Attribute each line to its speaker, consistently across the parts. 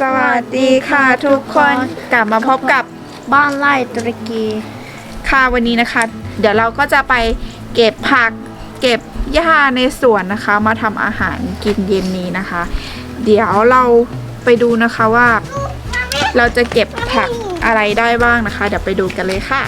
Speaker 1: สวัสดีค่ะทุกคนกลับมาพบกับ
Speaker 2: บ้านไร่ตุรกี
Speaker 1: ค่ะวันนี้นะคะ เดี๋ยวเราก็จะไปเก็บผัก เก็บหญ้าในสวนนะคะ มาทำอาหารกินเย็นนี้นะคะ เดี๋ยวเราไปดูนะคะว่า เราจะเก็บผักอะไรได้บ้างนะคะ เดี๋ยวไปดูกันเลยค่ะ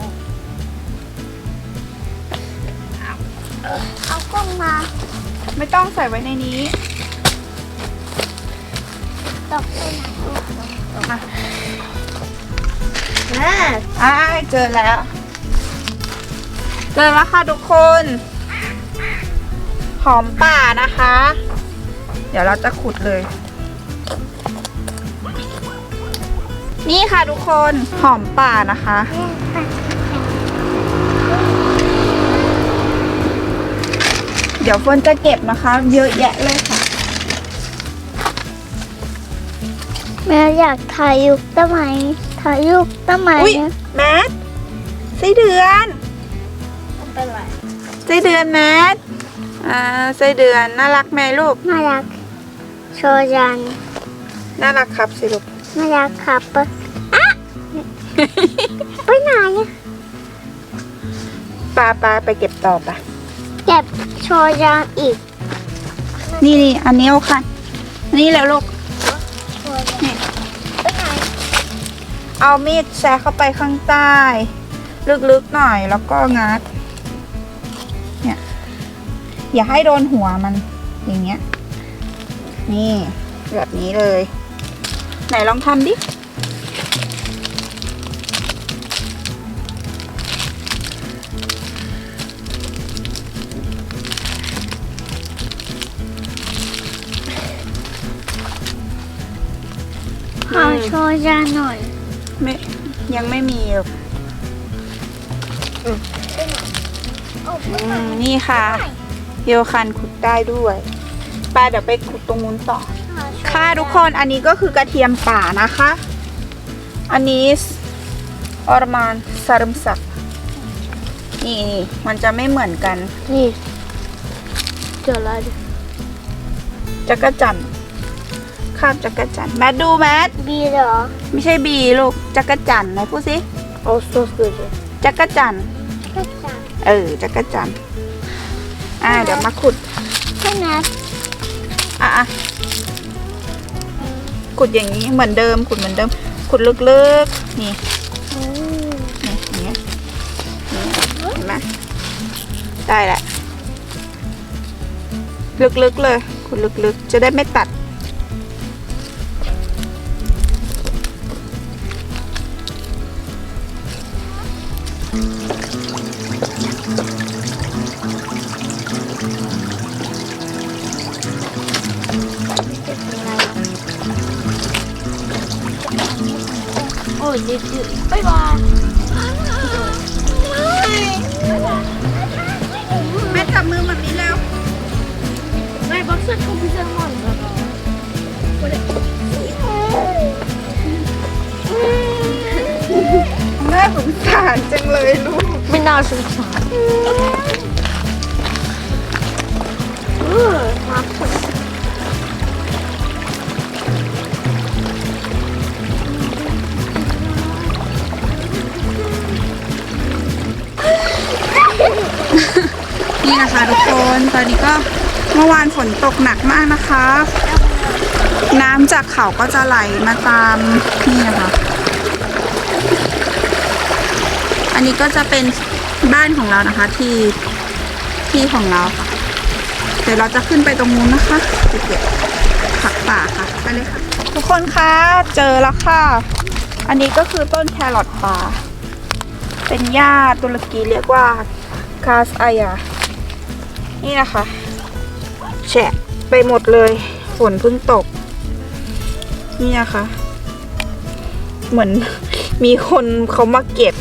Speaker 1: ม
Speaker 2: ส
Speaker 1: ให
Speaker 2: ม่เอากล้องมา
Speaker 1: ไม่ต้องใส่ไว้ในนี้
Speaker 2: ตกไปไหนลูก
Speaker 1: อะ
Speaker 2: แมส
Speaker 1: อ่าเจอแล้ว เจอแล้วค่ะทุกคน หอมป่านะคะ เดี๋ยวเราจะขุดเลย นี่ค่ะทุกคนหอมป่านะคะ เดี๋ยวเฟิร์นจะเก็บนะคะ เยอะแยะเลยค่ะ
Speaker 2: แม่อยากถ่ายยุกต้นไม้ถ่ายยุกต้นไม้
Speaker 1: อุ๊ย
Speaker 2: นะ
Speaker 1: แมทไส้เดือน
Speaker 2: เป็นไร
Speaker 1: ไส้เดือนแมทอ่าไส้เดือนน่ารักไหมลูก
Speaker 2: น่ารัก โชยัน
Speaker 1: น่ารักครับสิลูก
Speaker 2: น่ารักครับปะอะ ไปไหนอะ
Speaker 1: ปลาปลาไปเก็บต่อปะ
Speaker 2: เก็บโชยันอีก
Speaker 1: นี่นี่อันนี้เอาค่ะนี่แล้วลูก
Speaker 2: โชยัน
Speaker 1: นี่
Speaker 2: ไปไหน
Speaker 1: เอามีดแซะเข้าไปข้างใต้ ลึกๆหน่อยแล้วก็งัด เนี่ย อย่าให้โดนหัวมัน อย่างเงี้ย นี่ แบบนี้เลย ไหนลองทำดิ
Speaker 2: โชยันหน่อย
Speaker 1: ไม่ยังไม่มีหรอก
Speaker 2: โอ้
Speaker 1: อืมนี่ค่ะเยลคันขุดได้ด้วยปลาเดี๋ยวไปขุดตรงนู้นต่อ ค่ะทุกคนอันนี้ก็คือกระเทียมป่านะคะ อันนี้ออรมานซารุมสักนี่นี่มันจะไม่เหมือนกัน
Speaker 2: นี่ เจอแล้วดิ
Speaker 1: จักรจันทร์ ข้ามจักรจันทร์แมทดูแมท
Speaker 2: บีเหรอ
Speaker 1: ไม่ใช่บีลูกจักรจันทร์ไหนพูดสิ
Speaker 2: โอ้สุดสุด
Speaker 1: จักรจันทร์
Speaker 2: ก็จัง
Speaker 1: เออจักรจันทร์อ่าเดี๋ยวมาขุด
Speaker 2: ใช่ไหม
Speaker 1: อะอะขุดอย่างนี้เหมือนเดิมขุดเหมือนเดิม ขุดลึกๆนี่
Speaker 2: อืม
Speaker 1: นี่อย่างเงี้ยนี่เห็นไหมได้แหละลึกๆเลย ขุดลึกๆ จะได้ไม่ตัด
Speaker 2: โอ้ยดื้อๆบ๊ายบาย
Speaker 1: แม่จับมือมันนี้แล้ว
Speaker 2: ไม่บ็อกเซอร์คอมพิวเตอร์หอนแล้ว
Speaker 1: แม่สงสารจังเลยลูก
Speaker 2: ไม่น่าสงสารเออมาสุด
Speaker 1: นี่นะคะทุกคนตอนนี้ก็เมื่อวานฝนตกหนักมากนะคะ น้ำจากเขาก็จะไหลมาตามนี่นะคะอันนี้ก็จะเป็นบ้านของเรานะคะที่ที่ของเราค่ะเดี๋ยวเราจะขึ้นไปตรงนู้นนะคะเก็บผักป่าค่ะไปเลยค่ะ ทุกคนคะเจอแล้วค่ะ อันนี้ก็คือต้นแครอทป่า เป็นหญ้าตุรกีเรียกว่ากาสอายา นี่นะคะ แฉะไปหมดเลย ฝนเพิ่งตก นี่นะคะ เหมือนมีคนเขามาเก็บ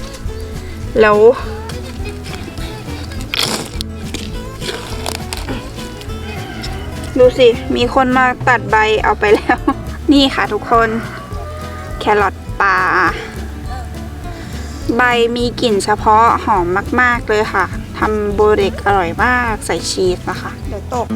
Speaker 1: แล้ว ดูสิ มีคนมาตัดใบเอาไปแล้ว นี่ค่ะทุกคน แครอทป่า ใบมีกลิ่นเฉพาะหอมมาก ๆ เลยค่ะ ทำโบเด็กอร่อยมากใส่ชีสนะคะ เดี๋ยวตก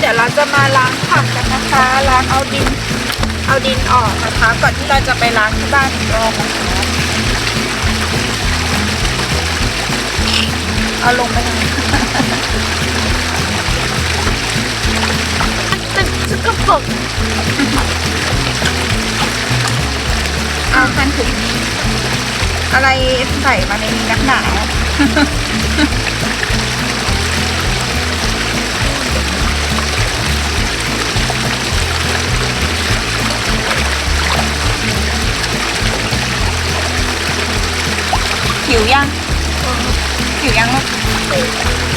Speaker 1: เดี๋ยวเราจะมาล้างผักกันนะคะ ล้างเอาดิน เอาดินออกนะคะ ก่อนที่เราจะไปล้างที่บ้านอีกรอบนะคะเอาลงไปเลย
Speaker 2: มันสกปรก
Speaker 1: เอาคันถุงอะไรใส่มาในนี้นักหนา หิวยังหิวยังลูก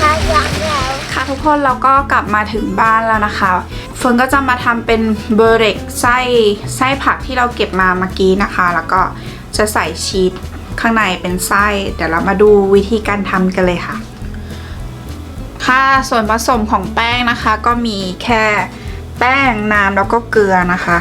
Speaker 2: ทายังแล้ว
Speaker 1: ค่ะทุกคนเราก็กลับมาถึงบ้านแล้วนะคะเฟิร์นก็จะมาทำเป็นเบอร์เร็กไส้ไส้ผักที่เราเก็บมาเมื่อกี้นะคะ แล้วก็จะใส่ชีสข้างในเป็นไส้ เดี๋ยวเรามาดูวิธีการทำกันเลยค่ะ ค่ะ ส่วนผสมของแป้งนะคะ ก็มีแค่แป้งน้ำแล้วก็เกลือนะคะ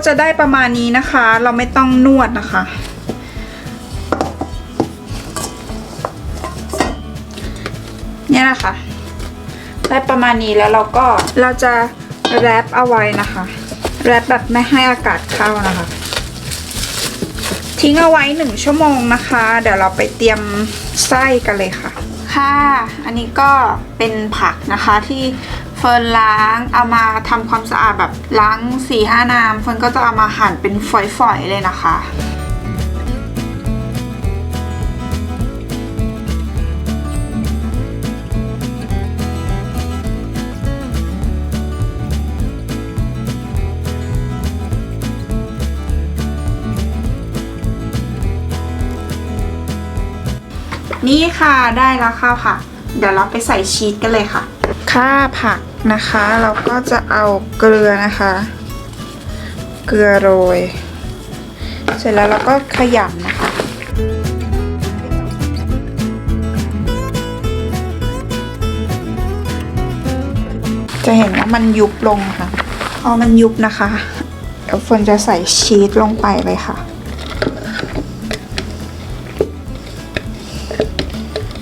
Speaker 1: ก็จะได้ประมาณนี้นะคะ เราไม่ต้องนวดนะคะ เนี่ยนะคะ ได้ประมาณนี้แล้วเราก็เราจะแรปเอาไว้นะคะแรปแบบไม่ให้อากาศเข้านะคะ ทิ้งเอาไว้หนึ่งชั่วโมงนะคะ เดี๋ยวเราไปเตรียมไส้กันเลยค่ะ ค่ะ อันนี้ก็เป็นผักนะคะที่ เฟิร์นล้างเอามาทำความสะอาดแบบล้างสี่ห้าน้ำเฟิร์นก็จะเอามาหั่นเป็นฝอยๆเลยนะคะนี่ค่ะได้แล้วค่ะค่ะเดี๋ยวเราไปใส่ชีสกันเลยค่ะ ค่าผัก นะคะ เราก็จะเอาเกลือนะคะ เกลือโรย เสร็จแล้วเราก็ขยำนะคะจะเห็นว่ามันยุบลงค่ะพอมันยุบนะคะเดี๋ยวเฟินจะใส่ชีสลงไปเลยค่ะ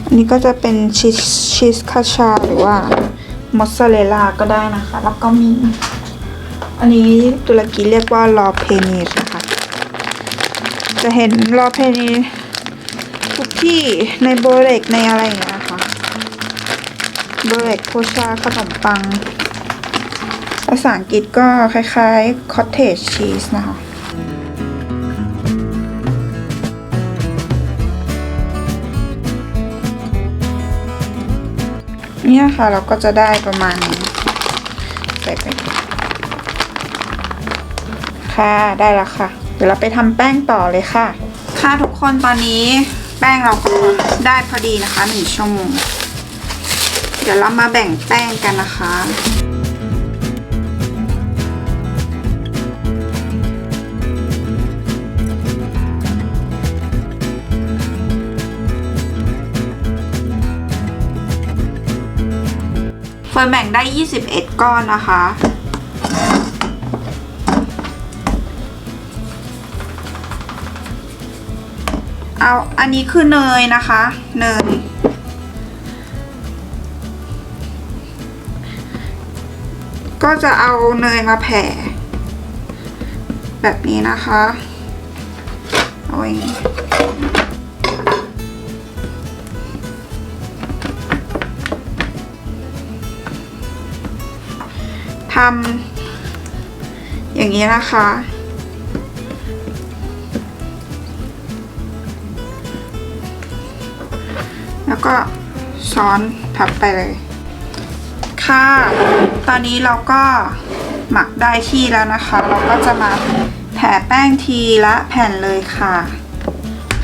Speaker 1: อันนี้ก็จะเป็นชีสชีสคาชาหรือว่า มอสซาเรลลาก็ได้นะคะ แล้วก็มี อันนี้ตุรกีเรียกว่าลอเพนีสนะคะ จะเห็นลอเพนีทุกที่ในโบเรกในอะไรอย่างเงี้ยค่ะโบเรกโพชาขนมปัง ภาษาอังกฤษก็คล้ายๆ cottage cheese นะคะ เนี่ยค่ะเราก็จะได้ประมาณนี้ใส่ไปค่ะได้แล้วค่ะ เดี๋ยวเราไปทำแป้งต่อเลยค่ะ ค่ะทุกคนตอนนี้แป้งเราก็ได้พอดีนะคะหนึ่งชั่วโมงเดี๋ยวเรามาแบ่งแป้งกันนะคะ ฟิร์นแบ่งได้ 21 ก้อนนะคะ เอาอันนี้คือเนยนะคะเนยก็จะเอาเนยมาแผ่ แบบนี้นะคะเอาอย่างนี้ ทำอย่างนี้นะคะ แล้วก็ช้อนทับไปเลย ค่ะ ตอนนี้เราก็หมักได้ที่แล้วนะคะ เราก็จะมาแผ่แป้งทีละแผ่นเลยค่ะ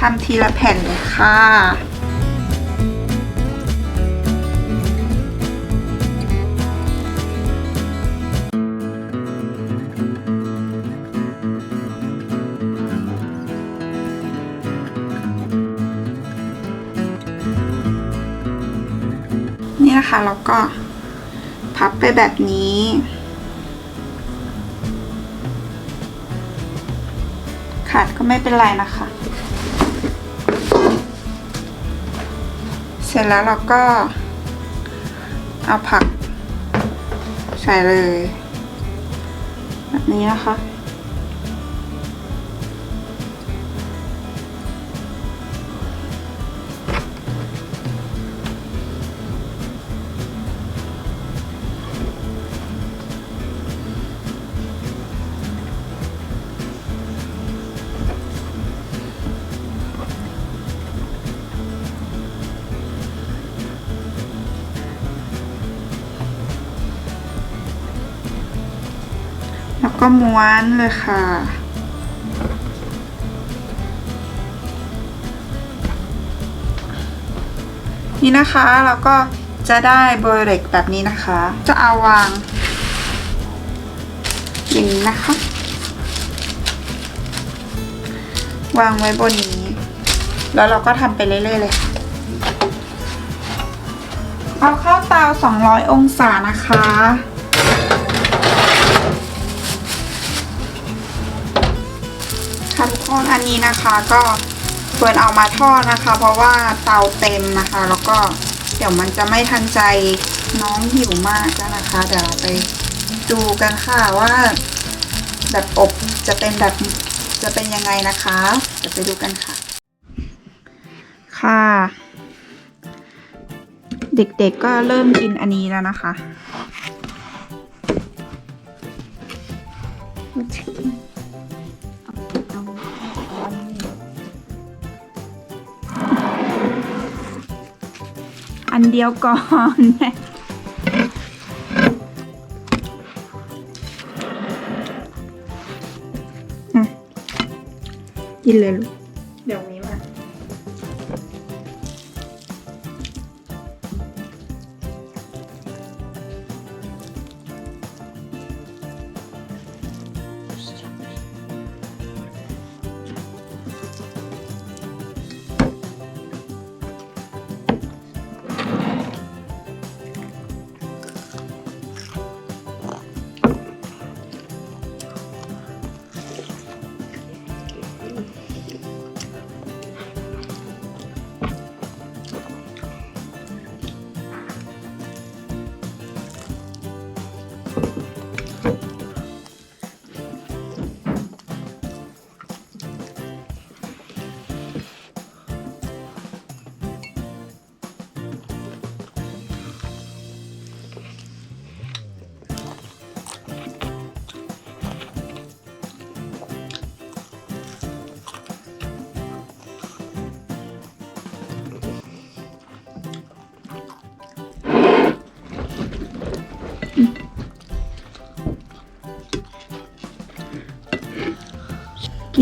Speaker 1: ทำทีละแผ่นเลยค่ะ นี่นะคะเราก็พับไปแบบนี้ ขาดก็ไม่เป็นไรนะคะ เสร็จแล้วเราก็ เอาผักใส่เลย แบบนี้นะคะ ก็ม้วนเลยค่ะ นี่นะคะเราก็จะได้เบอร์เร็กแบบนี้นะคะ จะเอาวางอย่างนี้นะคะ วางไว้บนนี้ แล้วเราก็ทำไปเรื่อยๆเลยค่ะเอาเข้าเตา 200 องศานะคะ ค่ะทุกคนอันนี้นะคะก็เฟิร์นเอามาทอดนะคะ เพราะว่าเตาเต็มนะคะ แล้วก็เดี๋ยวมันจะไม่ทันใจน้องหิวมากแล้วนะคะ เดี๋ยวเราไปดูกันค่ะว่าแบบอบจะเป็นแบบจะเป็นยังไงนะคะเดี๋ยวไปดูกันค่ะ ค่ะ เด็กๆก็เริ่มกินอันนี้แล้วนะคะ นเดียวก่อนกินเลยลูก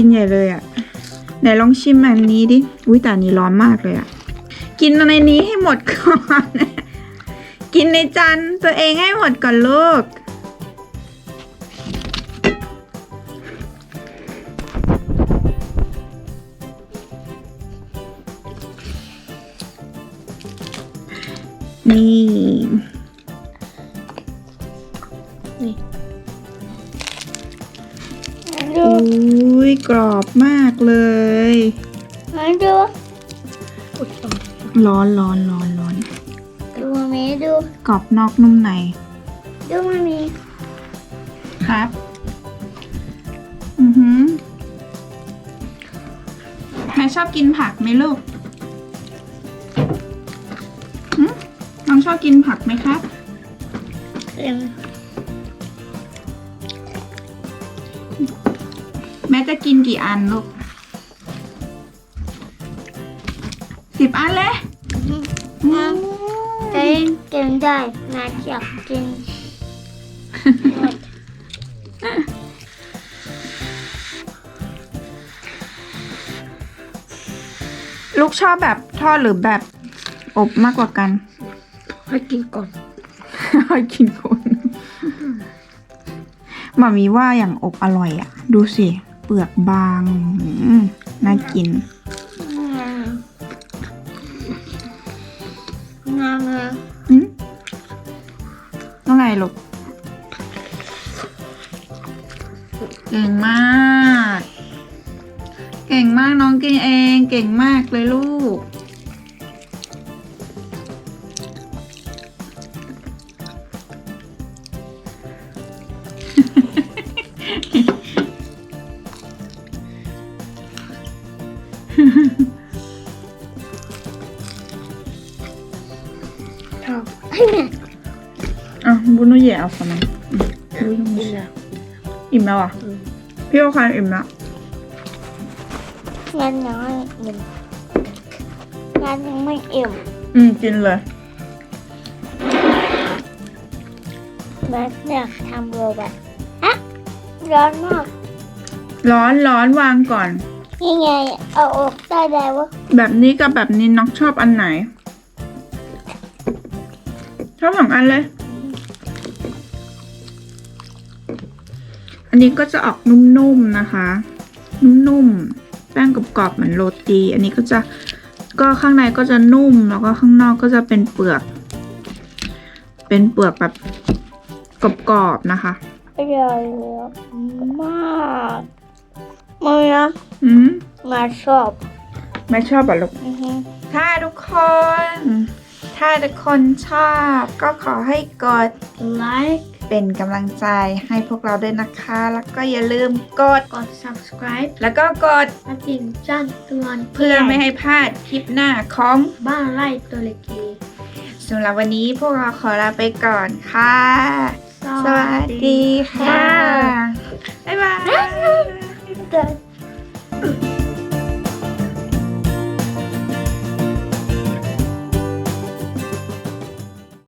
Speaker 1: กินใหญ่เลยอะ่ะไหนลองชิมอันนี้ดิ อุ้ยแต่อันนี้ร้อนมากเลยอะ่ะ กินในนี้ให้หมดก่อน กินในจานตัวเองให้หมดก่อนลูก
Speaker 2: ดู
Speaker 1: ร้อนร้อนร้อนร้อน
Speaker 2: ดูมามีดู
Speaker 1: กรอบนอกนุ่มใน
Speaker 2: ดูมามี
Speaker 1: ครับ อือหือแม่ชอบกินผักไหมลูกหึน้องชอบกินผักไหมครับ
Speaker 2: เอ็ม
Speaker 1: แม่จะกินกี่อันลูก อันเลยอืม
Speaker 2: เต้นเต้นได้มาอยากกิน
Speaker 1: ลูกชอบแบบทอดหรือแบบอบมากกว่ากัน
Speaker 2: ให้กินก่อน
Speaker 1: ให้กินคนมามีว่าอย่างอบอร่อยอะดูสิ เปลือกบางน่ากิน เองเก่งมากเลยลูก
Speaker 2: ชอบให้แม่
Speaker 1: อะบุญนุเย่เอาสมัยบุญนุ
Speaker 2: กิน
Speaker 1: เย่
Speaker 2: แล้ว
Speaker 1: อิ่มแล้วอะ พี่โอคานอิ่มแล้ว
Speaker 2: งานน้อยอิ่มงานยังไม่อิ่ม
Speaker 1: อืม กินเลย
Speaker 2: แม่อยากทำโรบอทอะร้อนมาก
Speaker 1: ร้อนร้อนวางก่อน
Speaker 2: นี่ไง เอาออกได้แล้ววะ
Speaker 1: แบบนี้กับแบบนี้น้องชอบอันไหน ชอบสองอันเลย อันนี้ก็จะออกนุ่มๆนะคะ นุ่มๆ แป้งกรอบๆเหมือนโรตี อันนี้ก็จะก็ข้างในก็จะนุ่มแล้วก็ข้างนอกก็จะเป็นเปลือก เป็นเปลือกแบบกรอบๆนะคะ
Speaker 2: อร่อยเลยมากมานะ
Speaker 1: อืม
Speaker 2: มาชอบ
Speaker 1: ไม่ชอบอะลูก
Speaker 2: อือฮึ
Speaker 1: ถ้าทุกคน ถ้าทุกคนชอบ ก็ขอให้กด
Speaker 2: ไลค์
Speaker 1: เป็นกำลังใจให้พวกเราด้วยนะคะ แล้วก็อย่าลืมกด
Speaker 2: กด subscribe
Speaker 1: แล้วก็กด
Speaker 2: และติดจ้านเตือน
Speaker 1: เพื่อไม่ให้พลาดคลิปหน้าของ
Speaker 2: บ้านไล่ตัวเล็ก
Speaker 1: สำหรับวันนี้พวกเราขอลาไปก่อนค่ะ
Speaker 2: ๆ
Speaker 1: สวัสดีค่ะ บ๊ายบาย
Speaker 2: เดิน